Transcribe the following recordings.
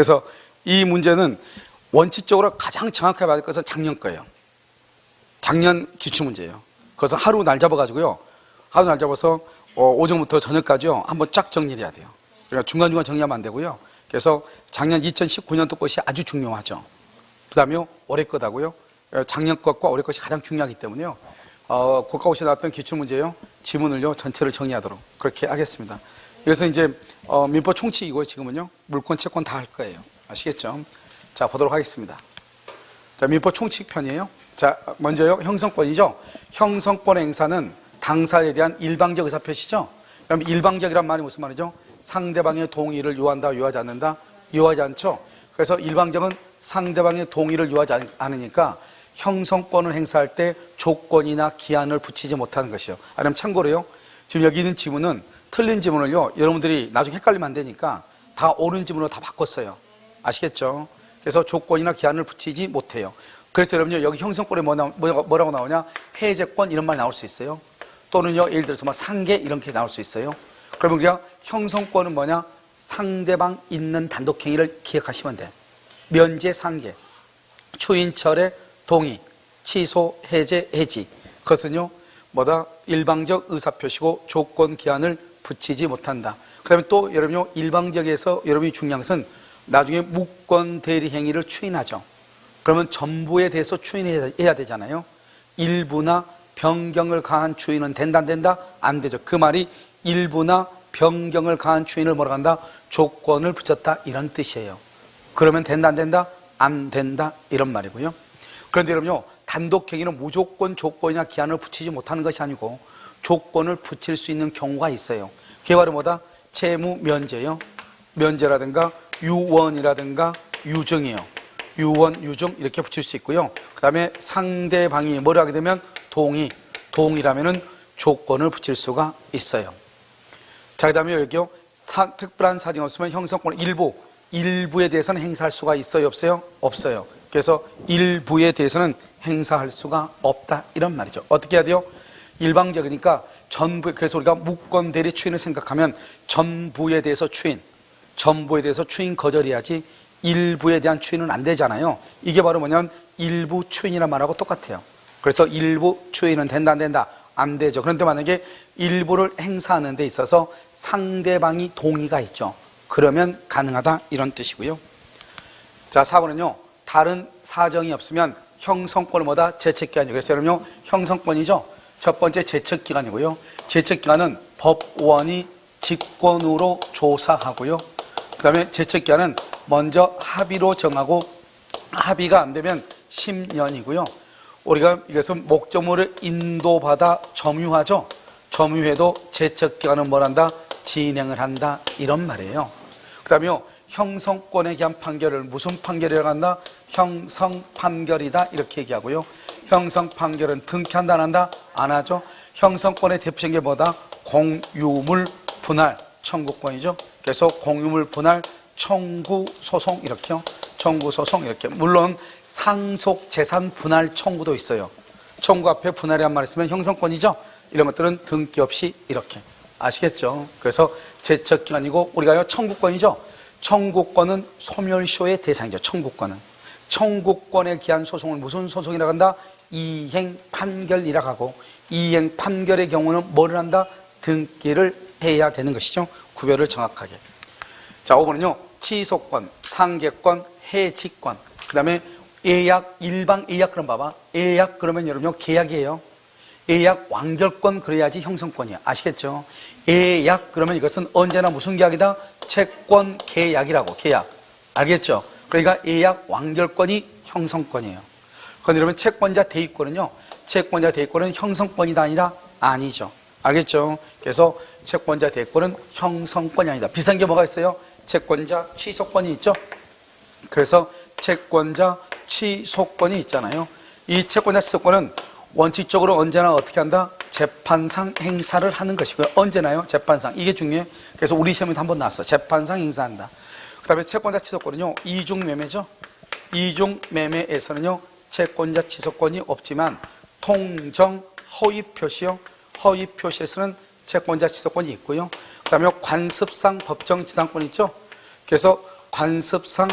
그래서 이 문제는 원칙적으로 가장 정확하게 받을 것은 작년 거예요. 작년 기출 문제예요. 그것은 하루 날 잡아가지고요. 하루 날 잡아서 어, 오전부터 저녁까지요. 한번 쫙 정리를 해야 돼요. 그러니까 중간중간 정리하면 안 되고요. 그래서 작년 2019년도 것이 아주 중요하죠. 그 다음에 올해 것하고요. 어, 작년 것과 올해 것이 가장 중요하기 때문에요. 어, 국가고시에 나왔던 기출문제요. 지문을요. 전체를 정리하도록 그렇게 하겠습니다. 그래서 이제 어, 민법 총칙이고요. 지금은요. 물권, 채권 다 할 거예요. 아시겠죠? 자, 보도록 하겠습니다. 자, 민법 총칙 편이에요. 자, 먼저요. 형성권이죠. 형성권 행사는 당사에 대한 일방적 의사 표시죠. 그럼 일방적이란 말이 무슨 말이죠? 상대방의 동의를 요한다, 요하지 않는다, 요하지 않죠. 그래서 일방적은 상대방의 동의를 요하지 않- 않으니까 형성권을 행사할 때 조건이나 기한을 붙이지 못하는 것이요. 아니면 참고로요. 지금 여기 있는 지문은 틀린 지문을요. 여러분들이 나중에 헷갈리면 안 되니까 다 옳은 지문으로 다 바꿨어요. 아시겠죠? 그래서 조건이나 기한을 붙이지 못해요. 그래서 여러분요, 여기 형성권에 뭐 나- 뭐- 뭐라고 나오냐? 해제권 이런 말 나올 수 있어요. 또는요, 예를 들어서 뭐 상계 이렇게 나올 수 있어요. 그러면 우리가 형성권은 뭐냐? 상대방 있는 단독행위를 기억하시면 돼. 면제 상계, 추인철의 동의, 취소, 해제, 해지. 그것은요, 뭐다? 일방적 의사표시고 조건 기한을 붙이지 못한다. 그 다음에 또 여러분요, 일방적에서 여러분이 중요한 것은 나중에 무권 대리 행위를 추인하죠. 그러면 전부에 대해서 추인해야 되잖아요. 일부나 변경을 가한 추인은 된다, 안 된다? 안 되죠. 그 말이 일부나 변경을 가한 추인을 뭐라 한다? 조건을 붙였다. 이런 뜻이에요. 그러면 된다, 안 된다? 안 된다. 이런 말이고요. 그런데 여러분요, 단독 행위는 무조건 조건이나 기한을 붙이지 못하는 것이 아니고 조건을 붙일 수 있는 경우가 있어요. 그게 바로 뭐다? 채무 면제요. 면제라든가 유원이라든가 유증이요. 유원, 유증 이렇게 붙일 수 있고요. 그 다음에 상대방이 뭘 하게 되면 동의, 동의라면은 조건을 붙일 수가 있어요. 자, 그 다음에 여기요. 사- 특별한 사정이 없으면 형성권 일부, 일부에 대해서는 행사할 수가 있어요, 없어요? 없어요. 그래서 일부에 대해서는 행사할 수가 없다. 이런 말이죠. 어떻게 해야 돼요? 일방적이니까 전부, 그래서 우리가 무권 대리 추인을 생각하면 전부에 대해서 추인, 전부에 대해서 추인 거절해야지 일부에 대한 추인은 안 되잖아요. 이게 바로 뭐냐면 일부 추인이란 말하고 똑같아요. 그래서 일부 추인은 된다, 안 된다? 안 되죠. 그런데 만약에 일부를 행사하는 데 있어서 상대방이 동의가 있죠. 그러면 가능하다. 이런 뜻이고요. 자, 4번은요. 다른 사정이 없으면 형성권을 뭐다? 제척기간이요. 그래서 여러분요. 형성권이죠. 첫 번째 제척기간이고요. 제척기간은 법원이 직권으로 조사하고요. 그 다음에 제척 기간은 먼저 합의로 정하고 합의가 안 되면 10년이고요. 우리가 이것은 목적물을 인도받아 점유하죠. 점유해도 제척 기간은 뭘 한다? 진행을 한다. 이런 말이에요. 그 다음에요. 형성권에 대한 판결을 무슨 판결이라고 한다? 형성 판결이다. 이렇게 얘기하고요. 형성 판결은 등기한다, 안 한다? 안 하죠. 형성권의 대표적인 게 뭐다? 공유물 분할 청구권이죠. 그래서 공유물 분할 청구 소송 이렇게요. 청구 소송 이렇게. 물론 상속 재산 분할 청구도 있어요. 청구 앞에 분할이란 말 있으면 형성권이죠. 이런 것들은 등기 없이 이렇게. 아시겠죠? 그래서 제척기간이고 우리가요 청구권이죠. 청구권은 소멸시효의 대상이죠. 청구권은. 청구권에 기한 소송을 무슨 소송이라고 한다? 이행 판결이라고 하고 이행 판결의 경우는 뭐를 한다? 등기를 해야 되는 것이죠. 구별을 정확하게. 자, 5번은요. 취소권, 상계권, 해지권. 그 다음에 예약, 일방 예약 그럼 봐봐. 예약 그러면 여러분요. 계약이에요. 예약 완결권 그래야지 형성권이야. 아시겠죠? 예약 그러면 이것은 언제나 무슨 계약이다? 채권 계약이라고 계약. 알겠죠? 그러니까 예약 완결권이 형성권이에요. 그런데 여러분 채권자 대입권은요. 채권자 대입권은 형성권이다 아니다? 아니죠. 알겠죠? 그래서 채권자 대입권은 형성권이 아니다. 비슷한 게 뭐가 있어요? 채권자 취소권이 있죠? 그래서 채권자 취소권이 있잖아요. 이 채권자 취소권은 원칙적으로 언제나 어떻게 한다? 재판상 행사를 하는 것이고요. 언제나요? 재판상. 이게 중요해요. 그래서 우리 시험에도 한번 나왔어. 재판상 행사한다. 그 다음에 채권자 취소권은요. 이중 매매죠. 이중 매매에서는요. 채권자 취소권이 없지만 통정 허위 표시요. 허위 표시에서는 채권자 취소권이 있고요. 그 다음에 관습상 법정 지상권 있죠. 그래서 관습상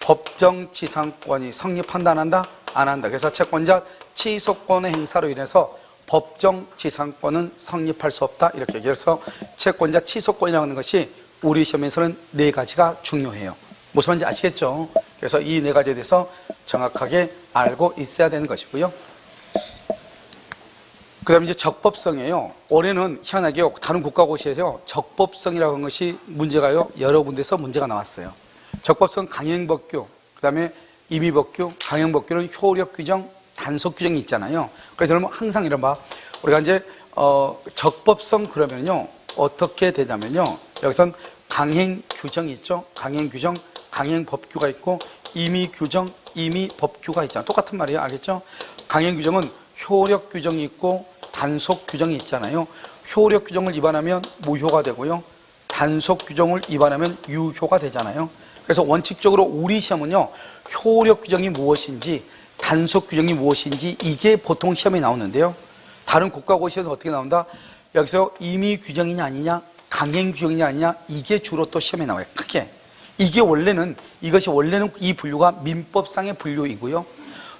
법정 지상권이 성립한다 안 한다? 안 한다. 그래서 채권자 취소권의 행사로 인해서 법정 지상권은 성립할 수 없다. 이렇게 얘기해서 채권자 취소권이라고 하는 것이 우리 시험에서는 네 가지가 중요해요. 무슨 말인지 아시겠죠? 그래서 이 네 가지에 대해서 정확하게 알고 있어야 되는 것이고요. 그 다음에 이제 적법성이에요. 올해는 희한하게 다른 국가고시에서 적법성이라고 하는 것이 문제가요. 여러 군데서 문제가 나왔어요. 적법성 강행법규, 그 다음에 임의법규, 강행법규는 효력 규정, 단속 규정이 있잖아요. 그래서 여러분 항상 이런 봐. 우리가 이제, 어, 적법성 그러면요. 어떻게 되냐면요. 여기선 강행 규정이 있죠. 강행 규정, 강행 법규가 있고 임의 규정, 임의 법규가 있잖아요. 똑같은 말이에요. 알겠죠? 강행 규정은 효력 규정이 있고 단속 규정이 있잖아요. 효력 규정을 위반하면 무효가 되고요. 단속 규정을 위반하면 유효가 되잖아요. 그래서 원칙적으로 우리 시험은요. 효력 규정이 무엇인지 단속 규정이 무엇인지 이게 보통 시험에 나오는데요. 다른 국가고시에서 어떻게 나온다? 여기서 임의 규정이냐 아니냐, 강행 규정이냐 아니냐 이게 주로 또 시험에 나와요. 크게. 이게 원래는 이것이 원래는 이 분류가 민법상의 분류이고요.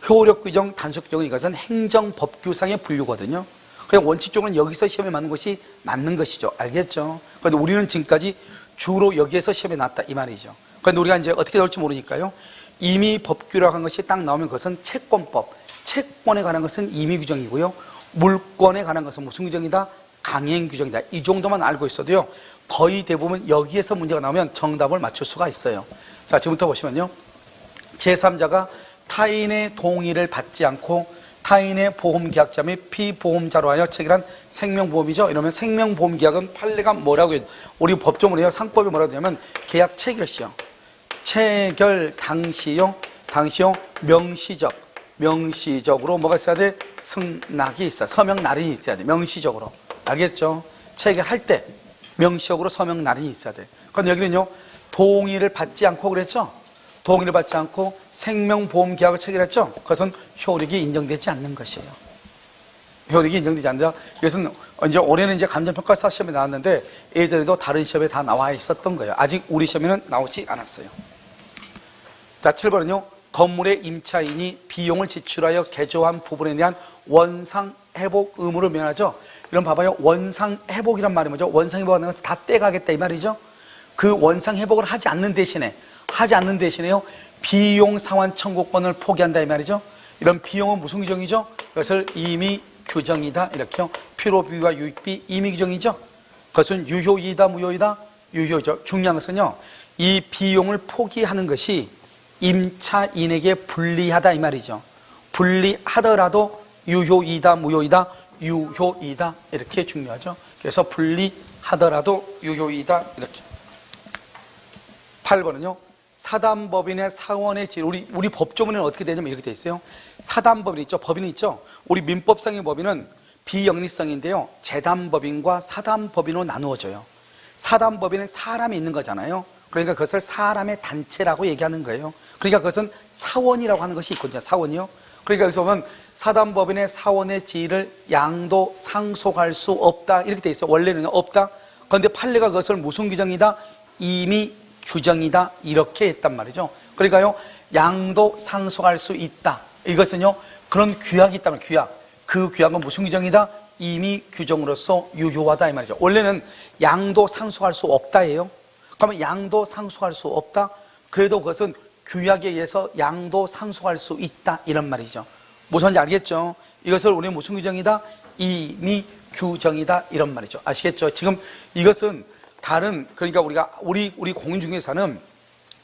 효력 규정, 단속 규정 이것은 행정 법규상의 분류거든요. 그냥 원칙적으로는 여기서 시험에 맞는 것이 맞는 것이죠. 알겠죠? 그런데 우리는 지금까지 주로 여기에서 시험에 났다 이 말이죠. 그런데 우리가 이제 어떻게 나올지 모르니까요. 이미 법규라고 한 것이 딱 나오면 그것은 채권법, 채권에 관한 것은 임의 규정이고요. 물권에 관한 것은 무슨 규정이다? 강행 규정이다. 이 정도만 알고 있어도요. 거의 대부분 여기에서 문제가 나오면 정답을 맞출 수가 있어요. 자, 지금부터 보시면요. 제3자가 타인의 동의를 받지 않고 타인의 보험계약자 및 피보험자로 하여 체결한 생명보험이죠. 이러면 생명보험계약은 판례가 뭐라고 해요? 우리 법조문에 요 상법이 뭐라고 되냐면 계약 체결 시요. 체결 당시요. 당시요. 명시적. 명시적으로 뭐가 있어야 돼? 승낙이 있어. 서명 날인이 있어야 돼. 명시적으로. 알겠죠? 체결할 때 명시적으로 서명 날인이 있어야 돼. 그런데 여기는요. 동의를 받지 않고 그랬죠? 동의를 받지 않고 생명보험 계약을 체결했죠? 그것은 효력이 인정되지 않는 것이에요. 효력이 인정되지 않는다. 이것은 이제 올해는 이제 감정평가사 시험에 나왔는데 예전에도 다른 시험에 다 나와 있었던 거예요. 아직 우리 시험에는 나오지 않았어요. 자, 7번은요. 건물의 임차인이 비용을 지출하여 개조한 부분에 대한 원상 회복 의무를 면하죠. 이런 봐봐요. 원상 회복이란 말이 뭐죠? 원상 회복하는 것다 떼가겠다 이 말이죠. 그 원상 회복을 하지 않는 대신에 하지 않는 대신에요. 비용 상환 청구권을 포기한다 이 말이죠. 이런 비용은 무슨 규정이죠? 그것을 임의 규정이다 이렇게요. 필요비와 유익비 임의 규정이죠. 그것은 유효이다 무효이다 유효죠. 중요한 것은요. 이 비용을 포기하는 것이 임차인에게 불리하다 이 말이죠. 불리하더라도 유효이다 무효이다 유효이다 이렇게 중요하죠. 그래서 불리하더라도 유효이다 이렇게. 8번은요. 사단법인의 사원의 질 우리 우리 법조문에는 어떻게 되냐면 이렇게 돼 있어요. 사단법인 있죠. 법인이 있죠. 우리 민법상의 법인은 비영리성인데요. 재단법인과 사단법인으로 나누어져요. 사단법인은 사람이 있는 거잖아요. 그러니까 그것을 사람의 단체라고 얘기하는 거예요. 그러니까 그것은 사원이라고 하는 것이 있거든요. 사원이요. 그러니까 여기서 보면 사단법인의 사원의 지위를 양도 상속할 수 없다. 이렇게 돼 있어요. 원래는 없다. 그런데 판례가 그것을 무슨 규정이다? 이미 규정이다. 이렇게 했단 말이죠. 그러니까요. 양도 상속할 수 있다. 이것은요. 그런 규약이 있다면 규약. 그 규약은 무슨 규정이다? 이미 규정으로서 유효하다 이 말이죠. 원래는 양도 상속할 수 없다예요. 그러면 양도 상속할 수 없다? 그래도 그것은 규약에 의해서 양도 상속할 수 있다 이런 말이죠. 무슨 말인지 알겠죠? 이것을 우리 무슨 규정이다? 이미 규정이다 이런 말이죠. 아시겠죠? 지금 이것은 다른 그러니까 우리가 우리 우리 공인중개사는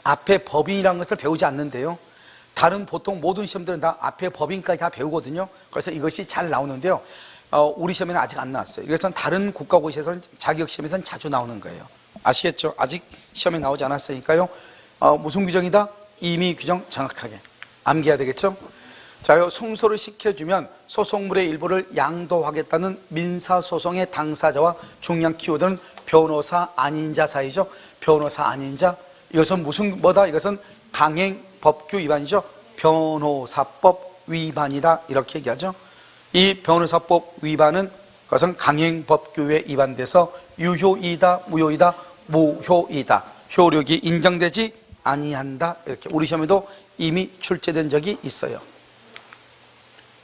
앞에 법인이라는 것을 배우지 않는데요. 다른 보통 모든 시험들은 다 앞에 법인까지 다 배우거든요. 그래서 이것이 잘 나오는데요. 어, 우리 시험에는 아직 안 나왔어요. 이것은 다른 국가고시에서는 자격 시험에서는 자주 나오는 거예요. 아시겠죠? 아직 시험에 나오지 않았으니까요. 어, 무슨 규정이다? 이미 규정 정확하게 암기해야 되겠죠? 자요 승소를 시켜주면 소송물의 일부를 양도하겠다는 민사소송의 당사자와 중요한 키워드는 변호사 아닌 자 사이죠. 변호사 아닌 자 이것은 무슨 뭐다? 이것은 강행 법규 위반이죠. 변호사법 위반이다 이렇게 얘기하죠. 이 변호사법 위반은 그것은 강행 법규에 위반돼서 유효이다 무효이다 무효이다 효력이 인정되지 아니한다. 이렇게 우리 시험에도 이미 출제된 적이 있어요.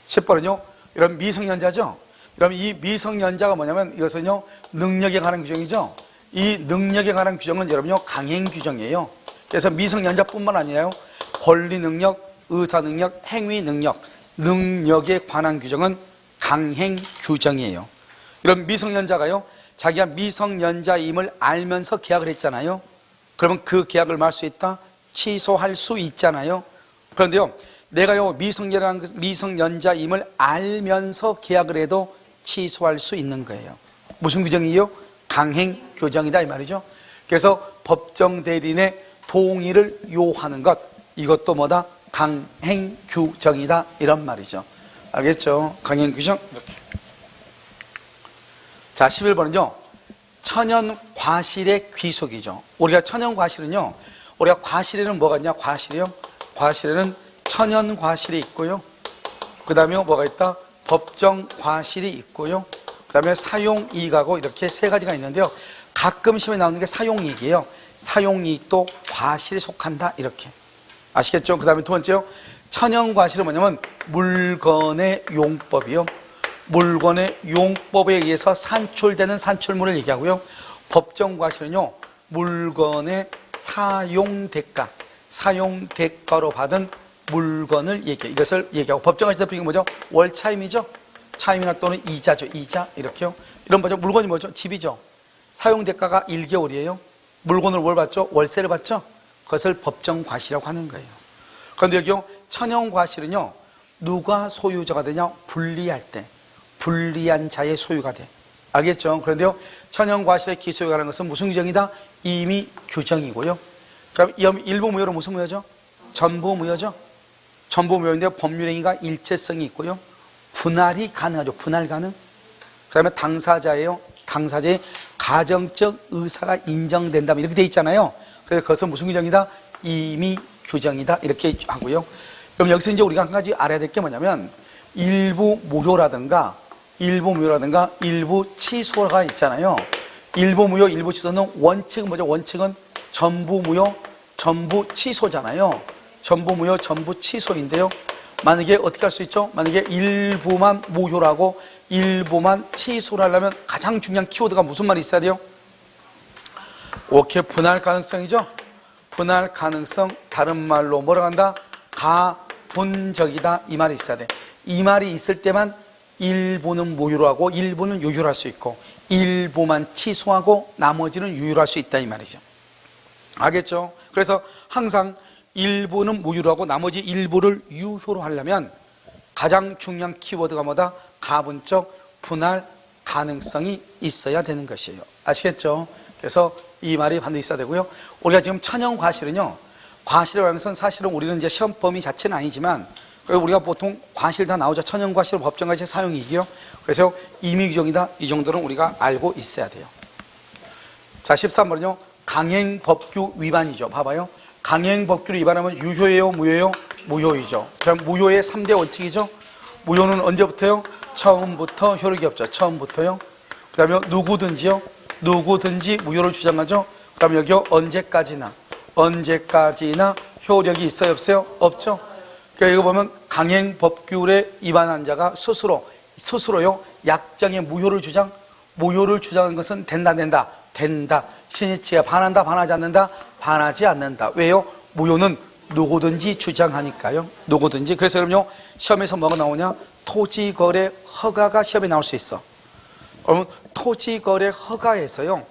10번은요. 이런 미성년자죠. 그럼 이 미성년자가 뭐냐면 이것은요. 능력에 관한 규정이죠. 이 능력에 관한 규정은 여러분요. 강행 규정이에요. 그래서 미성년자뿐만 아니라요. 권리 능력, 의사 능력, 행위 능력, 능력에 관한 규정은 강행 규정이에요. 이런 미성년자가요. 자기가 미성년자임을 알면서 계약을 했잖아요. 그러면 그 계약을 말 수 있다? 취소할 수 있잖아요. 그런데요. 내가요 것은 미성년자임을 알면서 계약을 해도 취소할 수 있는 거예요. 무슨 규정이요? 강행 규정이다 이 말이죠. 그래서 법정 대리인의 동의를 요하는 것 이것도 뭐다? 강행 규정이다 이런 말이죠. 알겠죠? 강행 규정 이렇게. 자, 11번은요. 천연 과실의 귀속이죠. 우리가 천연 과실은요. 우리가 과실에는 뭐가 있냐? 과실이요. 과실에는 천연 과실이 있고요. 그 다음에 뭐가 있다? 법정 과실이 있고요. 그 다음에 사용이익하고 이렇게 세 가지가 있는데요. 가끔 시험에 나오는 게 사용이익이에요. 사용이익도 과실에 속한다. 이렇게. 아시겠죠? 그 다음에 두 번째요. 천연 과실은 뭐냐면 물건의 용법이요. 물건의 용법에 의해서 산출되는 산출물을 얘기하고요. 법정 과실은요. 물건의 사용 대가, 사용 대가로 받은 물건을 얘기해요. 이것을 얘기하고 법정 과실 대표가 뭐죠? 월 차임이죠. 차임이나 또는 이자죠. 이자 이렇게요. 이런 거죠. 물건이 뭐죠? 집이죠. 사용 대가가 1개월이에요. 물건을 월 받죠? 월세를 받죠? 그것을 법정 과실이라고 하는 거예요. 그런데 여기요. 천연 과실은요. 누가 소유자가 되냐? 분리할 때. 불리한 자의 소유가 돼. 알겠죠? 그런데요, 천연과실의 관한 것은 무슨 규정이다? 이미 규정이고요. 그럼 이 일부 무효로 무슨 무효죠? 전부 무효죠? 전부 무효인데 법률행위가 일체성이 있고요. 분할이 가능하죠. 분할 가능. 그 다음에 당사자예요. 당사자의 가정적 의사가 인정된다면 이렇게 돼 있잖아요. 그래서 그것은 무슨 규정이다? 이미 규정이다. 이렇게 하고요. 그럼 여기서 이제 우리가 한 가지 알아야 될 게 뭐냐면 일부 무효라든가 일부 무효라든가 일부 취소가 있잖아요. 일부 무효, 일부 취소는 원칙은 뭐죠? 원칙은 전부 무효, 전부 취소잖아요. 전부 무효, 전부 취소인데요. 만약에 어떻게 할 수 있죠? 만약에 일부만 무효라고 일부만 취소를 하려면 가장 중요한 키워드가 무슨 말이 있어야 돼요? 오케이, 분할 가능성이죠? 분할 가능성, 다른 말로 뭐라고 한다? 가분적이다. 이 말이 있어야 돼. 이 말이 있을 때만 일부는 무효로 하고 일부는 유효로 할 수 있고 일부만 취소하고 나머지는 유효로 할 수 있다 이 말이죠. 알겠죠? 그래서 항상 일부는 무효로 하고 나머지 일부를 유효로 하려면 가장 중요한 키워드가 뭐다? 가분적 분할 가능성이 있어야 되는 것이에요. 아시겠죠? 그래서 이 말이 반드시 있어야 되고요. 우리가 지금 천연 과실은요. 과실이라는 것은 사실은 우리는 이제 시험 범위 자체는 아니지만 우리가 보통 과실 다 나오죠. 천연과실, 법정과실 사용이기요. 그래서 임의 규정이다. 이 정도는 우리가 알고 있어야 돼요. 자, 13번은요. 강행법규 위반이죠. 봐봐요. 강행법규를 위반하면 유효예요? 무효예요? 무효이죠. 그럼 무효의 3대 원칙이죠. 무효는 언제부터요? 처음부터 효력이 없죠. 처음부터요. 그 다음에 누구든지요. 누구든지 무효를 주장하죠. 그 다음에 여기요. 언제까지나. 언제까지나 효력이 있어요? 없어요? 없죠. 그러니까 이거 보면 강행 법규에 위반한 자가 스스로 스스로요 약정의 무효를 주장 무효를 주장한 것은 된다 된다 된다. 신이치가 반한다 반하지 않는다 반하지 않는다. 왜요? 무효는 누구든지 주장하니까요. 누구든지. 그래서 그럼요 시험에서 뭐가 나오냐? 토지거래 허가가 시험에 나올 수 있어. 그러면 토지거래 허가에서요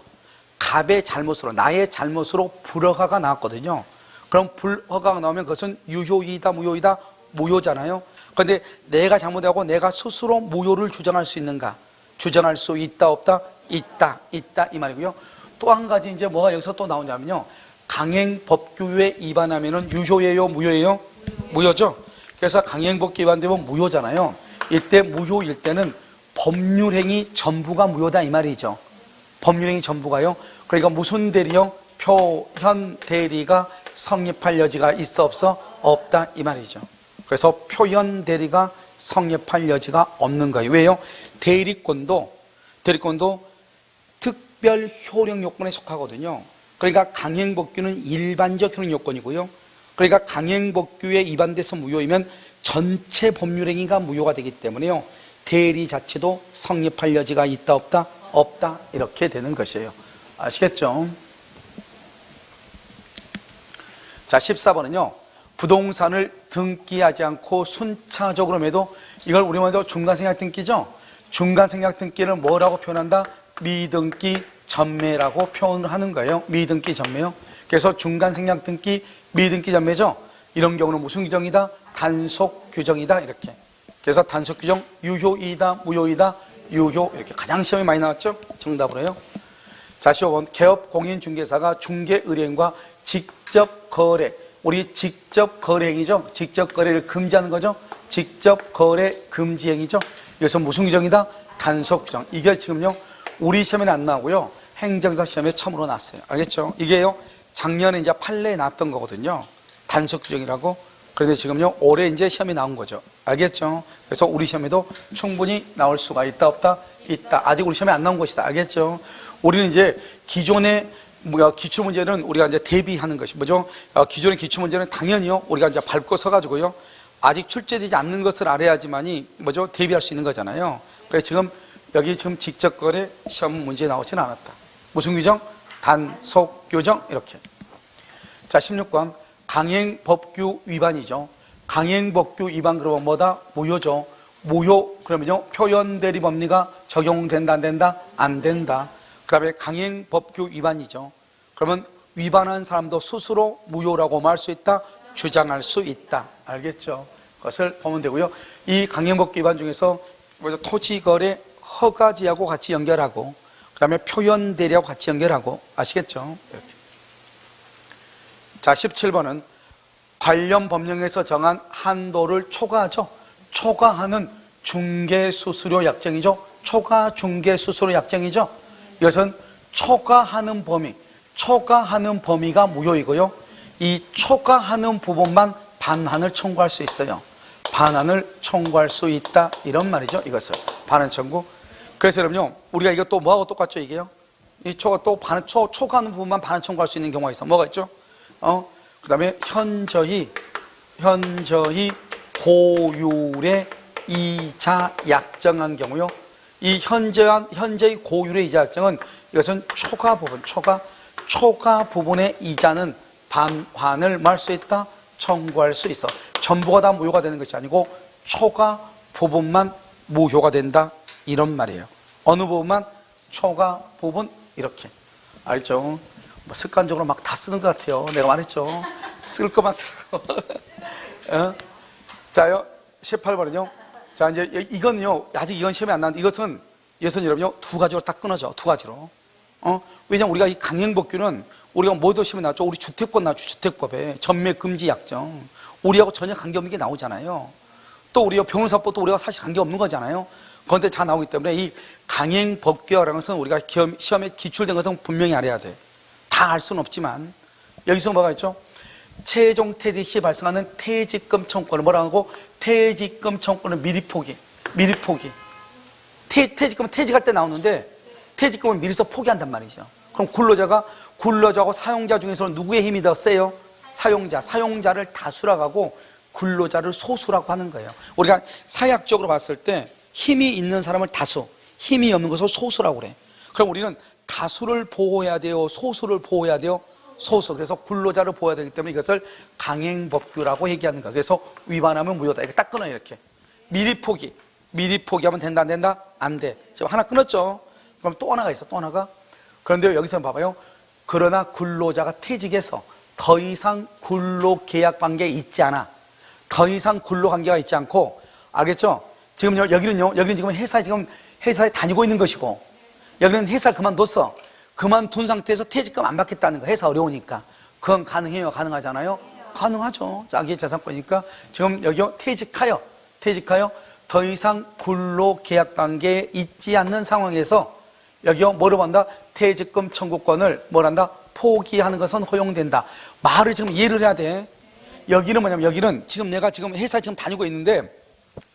갑의 잘못으로 나의 잘못으로 불허가가 나왔거든요. 그럼 불허가가 나오면 그것은 유효이다 무효이다 무효잖아요. 그런데 내가 잘못하고 내가 스스로 무효를 주장할 수 있는가? 주장할 수 있다 없다? 있다 있다 이 말이고요. 또 한 가지 이제 뭐가 여기서 또 나오냐면요. 강행 법규에 위반하면은 유효예요 무효예요? 무효죠. 그래서 강행 법규 위반되면 무효잖아요. 이때 무효일 때는 법률행위 전부가 무효다 이 말이죠. 법률행위 전부가요. 그러니까 무슨 대리요? 표현 대리가 성립할 여지가 있어 없어? 없다 이 말이죠. 그래서 표현 대리가 성립할 여지가 없는 거예요. 왜요? 대리권도 대리권도 특별 효력 요건에 속하거든요. 그러니까 강행복규는 일반적 효능 요건이고요. 그러니까 강행복규에 위반돼서 무효이면 전체 법률 행위가 무효가 되기 때문에요. 대리 자체도 성립할 여지가 있다 없다 없다 이렇게 되는 것이에요. 아시겠죠? 자 14번은요. 부동산을 등기하지 않고 순차적으로 매도 이걸 우리 먼저 중간 생략 등기죠. 중간 생략 등기를 뭐라고 표현한다? 미등기 전매라고 표현을 하는 거예요. 미등기 전매요. 그래서 중간 생략 등기 미등기 전매죠. 이런 경우는 무슨 규정이다? 단속 규정이다 이렇게. 그래서 단속 규정 유효이다 무효이다 유효 이렇게 가장 시험에 많이 나왔죠. 정답으로요. 자, 15번. 개업 공인중개사가 중개 의뢰인과 직접 거래. 우리 직접 거래행위죠. 직접 거래를 금지하는 거죠. 직접 거래 금지 행위죠. 여기서 무슨 규정이다? 단속 규정. 이게 지금요. 우리 시험에는 안 나오고요. 행정사 시험에 처음으로 났어요. 알겠죠? 이게요. 작년에 이제 판례에 났던 거거든요. 단속 규정이라고. 그런데 지금요. 올해 이제 시험이 나온 거죠. 알겠죠? 그래서 우리 시험에도 충분히 나올 수가 있다 없다? 있다. 아직 우리 시험에 안 나온 것이다. 알겠죠? 우리는 이제 기존의 뭐야 기출 문제는 우리가 이제 대비하는 것이 뭐죠? 어, 기존의 기출 문제는 당연히요 우리가 이제 밟고 서가지고요 아직 출제되지 않는 것을 알아야지만이 뭐죠 대비할 수 있는 거잖아요. 그래서 지금 여기 지금 직접 거래 시험 문제 나오지는 않았다. 무슨 규정? 단속 규정 이렇게. 자 16번 강행 법규 위반이죠. 강행 법규 위반 그러면 뭐다? 무효죠. 무효 그러면요 표현 대리 법리가 적용된다 안 된다? 안 된다. 그 다음에 강행 법규 위반이죠. 그러면 위반한 사람도 스스로 무효라고 말할 수 있다, 주장할 수 있다. 알겠죠? 그것을 보면 되고요. 이 강행 법규 위반 중에서 먼저 토지거래 허가지하고 같이 연결하고, 그 다음에 표현 대리하고 같이 연결하고, 아시겠죠? 이렇게. 자, 17번은 관련 법령에서 정한 한도를 초과하죠. 초과하는 중개 수수료 약정이죠. 초과 중개 수수료 약정이죠. 이것은 초과하는 범위, 초과하는 범위가 무효이고요. 이 초과하는 부분만 반환을 청구할 수 있어요. 반환을 청구할 수 있다 이런 말이죠. 이것을 반환 청구. 그래서 여러분요, 우리가 이거 또 뭐하고 똑같죠 이게요? 이 초과 또 반환 초 초과하는 부분만 반환 청구할 수 있는 경우가 있어. 뭐가 있죠? 어, 그다음에 현저히 현저히 고율의 이자 약정한 경우요. 이 현저한 현재의 고율의 이자 약정은 이것은 초과 부분, 초과 초과 부분의 이자는 반환을 말 수 있다, 청구할 수 있어. 전부가 다 무효가 되는 것이 아니고 초과 부분만 무효가 된다 이런 말이에요. 어느 부분만 초과 부분 이렇게 알죠? 뭐 습관적으로 막 다 쓰는 것 같아요. 내가 말했죠. 쓸 것만 쓰고. 어? 자요, 18번은요. 자, 이제 이거는요, 아직 이건 시험에 안 나왔는데 이것은 예선 여러분요, 두 가지로 딱 끊어져. 두 가지로. 어? 왜냐면 우리가 이 강행법규는 우리가 뭐도 시험에 나왔죠? 우리 주택법 나왔죠. 주택법에. 전매 금지 약정. 우리하고 전혀 관계없는 게 나오잖아요. 또 우리가 변호사법도 우리가 사실 관계없는 거잖아요. 그런데 다 나오기 때문에 이 강행법규라는 것은 우리가 시험에 기출된 것은 분명히 알아야 돼. 다 알 수는 없지만 여기서 뭐가 있죠? 최종 퇴직 시 발생하는 퇴직금 청구권을 뭐라고 하고 퇴직금 청구권은 미리 포기, 미리 포기. 퇴, 퇴직금은 퇴직할 때 나오는데 퇴직금을 미리서 포기한단 말이죠. 그럼 근로자가 근로자하고 사용자 중에서 누구의 힘이 더 세요? 사용자, 사용자를 다수라고 근로자를 소수라고 하는 거예요. 우리가 사약적으로 봤을 때 힘이 있는 사람을 다수, 힘이 없는 것을 소수라고 그래. 그럼 우리는 다수를 보호해야 돼요, 소수를 보호해야 돼요. 소수. 그래서 근로자를 보호해야 되기 때문에 이것을 강행법규라고 얘기하는 거야. 그래서 위반하면 무효다. 이렇게 딱 끊어 이렇게. 미리 포기. 미리 포기하면 된다 안 된다? 안 돼. 지금 하나 끊었죠. 그럼 또 하나가 있어. 또 하나가. 그런데 여기서 봐봐요. 그러나 근로자가 퇴직해서 더 이상 근로 계약 관계에 있지 않아. 더 이상 근로 관계가 있지 않고 알겠죠? 지금 여기는요. 여기는 지금 회사에 지금 회사에 다니고 있는 것이고 여기는 회사 그만뒀어. 그만둔 상태에서 퇴직금 안 받겠다는 거 회사 어려우니까. 그건 가능해요? 가능하잖아요? 가능하죠. 자기 재산권이니까. 지금 여기 퇴직하여. 퇴직하여 더 이상 근로 계약 관계에 있지 않는 상황에서 여기요. 뭐로 한다? 퇴직금 청구권을 뭐란다? 포기하는 것은 허용된다. 말을 지금 이해를 해야 돼. 여기는 뭐냐면 여기는 지금 내가 지금 회사 지금 다니고 있는데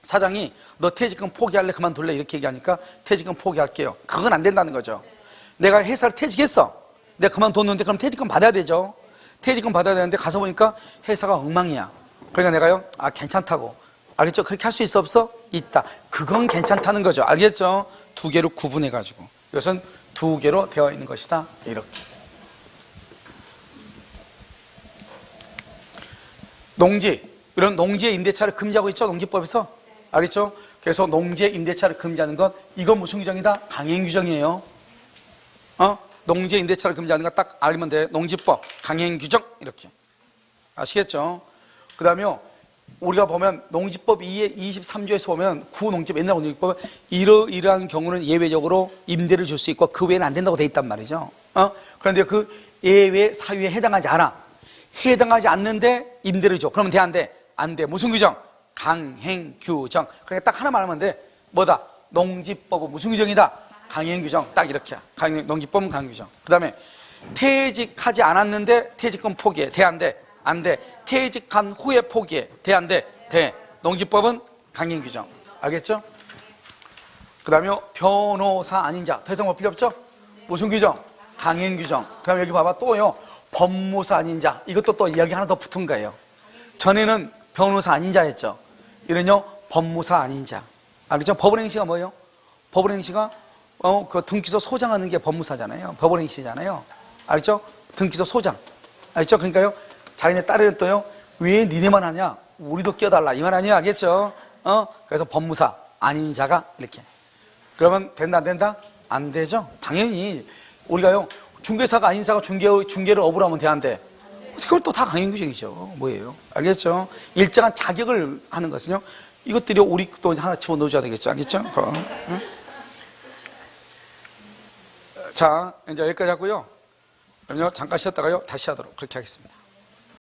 사장이 너 퇴직금 포기할래? 그만둘래? 이렇게 얘기하니까 퇴직금 포기할게요. 그건 안 된다는 거죠 내가 회사를 퇴직했어. 내가 그만뒀는데 그럼 퇴직금 받아야 되죠. 퇴직금 받아야 되는데 가서 보니까 회사가 엉망이야. 그러니까 내가요, 아, 괜찮다고. 알겠죠? 그렇게 할 수 있어 없어? 있다. 그건 괜찮다는 거죠. 알겠죠? 두 개로 구분해가지고. 이것은 두 개로 되어 있는 것이다. 이렇게. 농지. 이런 농지의 임대차를 금지하고 있죠? 농지법에서. 알겠죠? 그래서 농지의 임대차를 금지하는 것, 이건 무슨 규정이다? 강행 규정이에요. 어? 농지의 임대차를 금지하는 거 딱 알면 돼. 농지법, 강행 규정, 이렇게. 아시겠죠? 그 다음에 우리가 보면 농지법 2의 23조에서 보면 구농지법, 옛날 농지법은 이러 이러한 경우는 예외적으로 임대를 줄 수 있고 그 외에는 안 된다고 돼 있단 말이죠. 어? 그런데 그 예외 사유에 해당하지 않아. 해당하지 않는데 임대를 줘. 그러면 돼, 안 돼? 안 돼. 무슨 규정? 강행 규정. 그러니까 딱 하나 말하면 돼. 뭐다? 농지법은 무슨 규정이다? 강행 규정. 딱 이렇게. 강행, 농지법은 강행 규정. 그 다음에 퇴직하지 않았는데 퇴직금 포기해. 돼, 안 돼? 안 돼. 퇴직한 후에 포기해. 돼, 안 돼? 돼. 농지법은 강행 규정. 알겠죠? 그 다음에 변호사 아닌 자. 더 이상 뭐 필요 없죠? 무슨 규정? 강행 규정. 그 다음에 여기 봐봐 또요. 법무사 아닌 자. 이것도 또 이야기 하나 더 붙은 거예요. 전에는 변호사 아닌 자였죠. 이는요, 법무사 아닌 자. 알겠죠? 법원 행시가 뭐예요? 법원 행시가 어, 그 등기소 소장하는 게 법무사잖아요. 법원행시잖아요. 알겠죠? 등기소 소장. 알겠죠? 그러니까요, 자기네 딸을 또요, 왜 니네만 하냐? 우리도 끼어달라. 이 말 아니에요? 알겠죠? 어? 그래서 법무사 아닌 자가 이렇게. 그러면 된다, 안 된다? 안 되죠? 당연히 우리가요, 중개사가 아닌 사가 중개, 중개를 업으로 하면 돼, 안 돼? 그걸 또 다 강행규정이죠. 뭐예요? 알겠죠? 일정한 자격을 하는 것은요, 이것들이 우리 또 하나 집어 넣어줘야 되겠죠. 알겠죠? 그거. 응? 자, 이제 여기까지 하고요. 잠깐 쉬었다가요, 다시 하도록 그렇게 하겠습니다.